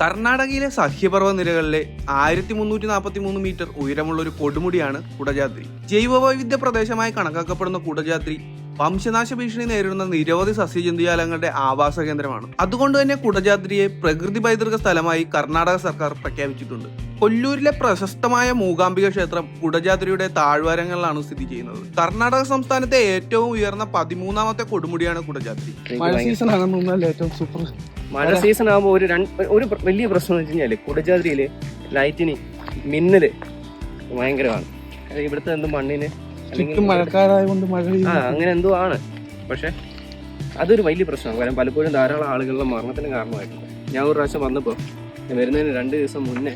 കർണാടകയിലെ സഹ്യപർവ നിരകളിലെ ആയിരത്തി മുന്നൂറ്റി നാൽപ്പത്തി മൂന്ന് മീറ്റർ ഉയരമുള്ള ഒരു കൊടുമുടിയാണ് കുടജാദ്രി ജൈവവൈവിധ്യ പ്രദേശമായി കണക്കാക്കപ്പെടുന്ന കുടജാദ്രി വംശനാശ ഭീഷണി നേരിടുന്ന നിരവധി സസ്യജന്തുജാലങ്ങളുടെ ആവാസ കേന്ദ്രമാണ്. അതുകൊണ്ട് തന്നെ കുടജാദ്രിയെ പ്രകൃതി പൈതൃക സ്ഥലമായി കർണാടക സർക്കാർ പ്രഖ്യാപിച്ചിട്ടുണ്ട്. കൊല്ലൂരിലെ പ്രശസ്തമായ മൂകാംബിക ക്ഷേത്രം കുടജാദ്രിയുടെ താഴ്വാരങ്ങളിലാണ് സ്ഥിതി ചെയ്യുന്നത്. കർണാടക സംസ്ഥാനത്തെ ഏറ്റവും ഉയർന്ന പതിമൂന്നാമത്തെ കൊടുമുടിയാണ് കുടജാദ്രി മഴ സീസൺ ആണ് ഏറ്റവും സൂപ്പർ മഴ സീസൺ ആകുമ്പോൾ ഒരു രണ്ട് ഒരു പ്ര- വലിയ പ്രശ്നം എന്ന് വെച്ച് കഴിഞ്ഞാൽ കുടജാദ്രിയിൽ ലൈറ്റിന് മിന്നൽ ഭയങ്കരമാണ്. അത് ഇവിടുത്തെ എന്തോ മണ്ണിന്? അല്ലെങ്കിൽ ചുറ്റും മഴക്കാലായതുകൊണ്ട് മഴ ആ പെയ്യുന്നു. അങ്ങനെ എന്തോ ആണ്. പക്ഷെ അതൊരു വലിയ പ്രശ്നമാണ്. കാരണം പലപ്പോഴും ധാരാളം ആളുകളുടെ മരണത്തിന് കാരണമായിട്ടുണ്ട്. ഞാൻ ഒരു പ്രാവശ്യം വന്നപ്പോൾ വരുന്നതിന് രണ്ട് ദിവസം മുന്നേ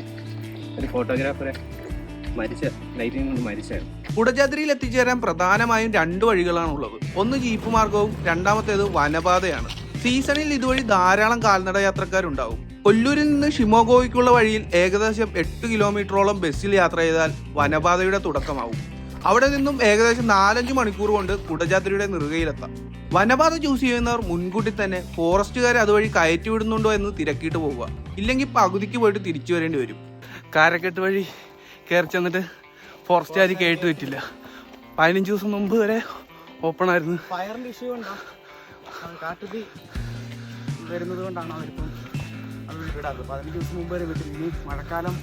ഒരു ഫോട്ടോഗ്രാഫറെ മരിച്ച ലൈറ്റിംഗ് കൊണ്ട് മരിച്ചായിരുന്നു. കുടജാദ്രിയിൽ എത്തിച്ചേരാൻ പ്രധാനമായും രണ്ട് വഴികളാണുള്ളത്. ഒന്ന് ജീപ്പ് മാർഗവും രണ്ടാമത്തേത് വനപാതയാണ്. സീസണിൽ ഇതുവഴി ധാരാളം കാൽനട യാത്രക്കാരുണ്ടാവും കൊല്ലൂരിൽ നിന്ന് ഷിമോഗോയ്ക്കുള്ള വഴിയിൽ ഏകദേശം എട്ട് കിലോമീറ്ററോളം ബസ്സിൽ യാത്ര ചെയ്താൽ വനപാതയുടെ തുടക്കമാവും. അവിടെ നിന്നും ഏകദേശം നാലഞ്ച് മണിക്കൂർ കൊണ്ട് കുടജാദ്രിയുടെ നെറുകയിലെത്താം. വനപാത ചൂസ് ചെയ്യുന്നവർ മുൻകൂട്ടി തന്നെ ഫോറസ്റ്റുകാർ അതുവഴി കയറ്റി വിടുന്നുണ്ടോ എന്ന് തിരക്കിയിട്ട് പോവുക. ഇല്ലെങ്കിൽ പകുതിക്ക് പോയിട്ട് തിരിച്ചു വരേണ്ടി വരും. കാരക്കെട്ട് വഴി കയറി ചെന്നിട്ട് ഫോറസ്റ്റുകാർ കേട്ട് പറ്റില്ല പതിനഞ്ച് ദിവസം മുമ്പ് വരെ ഓപ്പൺ ആയിരുന്നു. ഫയറിന്റെ ഇഷ്യൂ ഉണ്ടോ കാട്ടുതീ വരുന്നത് കൊണ്ടാണ് അവരിപ്പം അത് വിടാത്തത് പതിനഞ്ച് ദിവസം മുമ്പ് വരെ വിട്ടില്ല. ഇനി മഴക്കാലം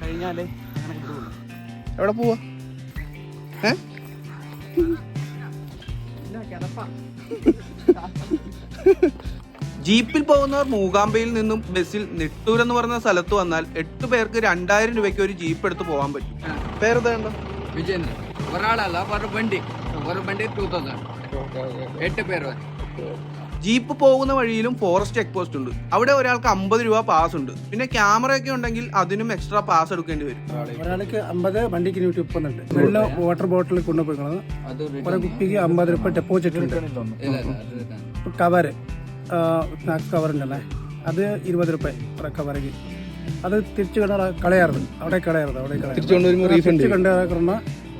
കഴിഞ്ഞാലേ അങ്ങനെ വിടുള്ളൂ. എവിടെ പോവാ? ഏ? ജീപ്പിൽ പോകുന്നവർ മൂകാംബയിൽ നിന്നും ബസ്സിൽ നെട്ടൂർ എന്ന് പറഞ്ഞ സ്ഥലത്ത് വന്നാൽ എട്ട് പേർക്ക് രണ്ടായിരം രൂപയ്ക്ക് ഒരു ജീപ്പ് എടുത്ത് പോകാൻ പറ്റും. വിജയൻ. ഒരാളല്ല ഒരു പേര് ജീപ്പ് പോകുന്ന വഴിയിലും ഫോറസ്റ്റ് ചെക്ക് പോസ്റ്റ് ഉണ്ട്. അവിടെ ഒരാൾക്ക് അമ്പത് രൂപ പാസ് ഉണ്ട്. പിന്നെ ക്യാമറ ഒക്കെ ഉണ്ടെങ്കിൽ അതിനും എക്സ്ട്രാ പാസ് എടുക്കേണ്ടി വരും. ഒരാൾക്ക് അമ്പത് വണ്ടിക്ക് നൂറ്റി വെള്ളം വാട്ടർ ബോട്ടിൽ കൊണ്ടുപോയി ഒരു കുപ്പിക്ക് അമ്പത് രൂപ ഡെപ്പോസിറ്റ് ഉണ്ട്. കവര് സ്നാക്സ് കവർ ഉണ്ടല്ലേ? അത് ഇരുപത് രൂപ കവറയ്ക്ക് അത് തിരിച്ചു കണ്ട കളയാറുണ്ട് അവിടെ കളയാറുണ്ട് അവിടെ കളയാറുണ്ട് കണ്ട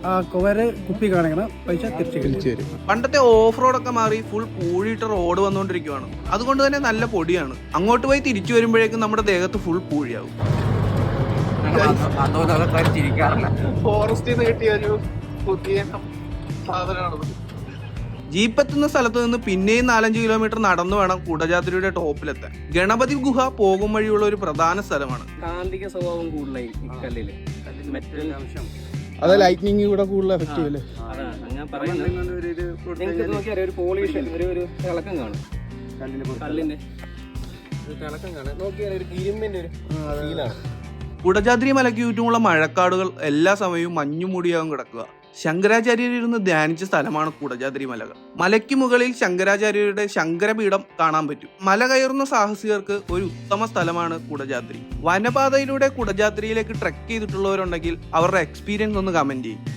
ആ കുവര് കുപ്പി കാണിക്കണം പൈസ തിരിച്ചു തരും പണ്ടത്തെ ഓഫ് റോഡൊക്കെ മാറി ഫുൾ പൂഴിയിട്ട റോഡ് വന്നുകൊണ്ടിരിക്കുകയാണ് അതുകൊണ്ട് തന്നെ നല്ല പൊടിയാണ്. അങ്ങോട്ട് പോയി തിരിച്ചു വരുമ്പോഴേക്കും നമ്മുടെ ദേഹത്ത് ഫുൾ പൂഴിയാവും. ഫോറസ്റ്റിൽ നിന്ന് കിട്ടിയ ഒരു പുതിയ സാധനമാണ് ജീപ്പ് എത്തുന്ന സ്ഥലത്ത് നിന്ന് പിന്നെയും നാലഞ്ച് കിലോമീറ്റർ നടന്നു വേണം കുടജാദ്രിയുടെ ടോപ്പിലെത്താൻ. ഗണപതി ഗുഹ പോകും വഴിയുള്ള ഒരു പ്രധാന സ്ഥലമാണ്. കാന്തിക സ്വഭാവം കൂടുതലായി കല്ലിൽ. മെറ്റൽ അംശം. അത് ലൈറ്റിനിങ് കൂടെ കൂടുതൽ എഫക്റ്റീവ് അല്ലേ ഞാൻ പറയുന്നത് നിങ്ങൾക്ക് നോക്കിയാൽ ഒരു പോളിഷൻ ഒരു ഒരു തിളക്കം കാണും. കല്ലിന്റെ ഒരു തിളക്കം കാണാം. നോക്കിയാൽ ഒരു ഇരുമ്പിന്റെ ഒരു ഫീലാണ് കുടജാദ്രി മലയ്ക്ക് ചുറ്റുമുള്ള മഴക്കാടുകൾ എല്ലാ സമയവും മഞ്ഞുമൂടിയാകും കിടക്കുക. ശങ്കരാചാര്യരിരുന്ന് ധ്യാനിച്ച സ്ഥലമാണ് കുടജാദ്രി മലകൾ. മലയ്ക്ക് മുകളിൽ ശങ്കരാചാര്യരുടെ ശങ്കരപീഠം കാണാൻ പറ്റും. മല കയറുന്ന സാഹസികർക്ക് ഒരു ഉത്തമ സ്ഥലമാണ് കുടജാദ്രി. വനപാതയിലൂടെ കുടജാദ്രിയിലേക്ക് ട്രെക്ക് ചെയ്തിട്ടുള്ളവരുണ്ടെങ്കിൽ അവരുടെ എക്സ്പീരിയൻസ് ഒന്ന് കമന്റ് ചെയ്യും.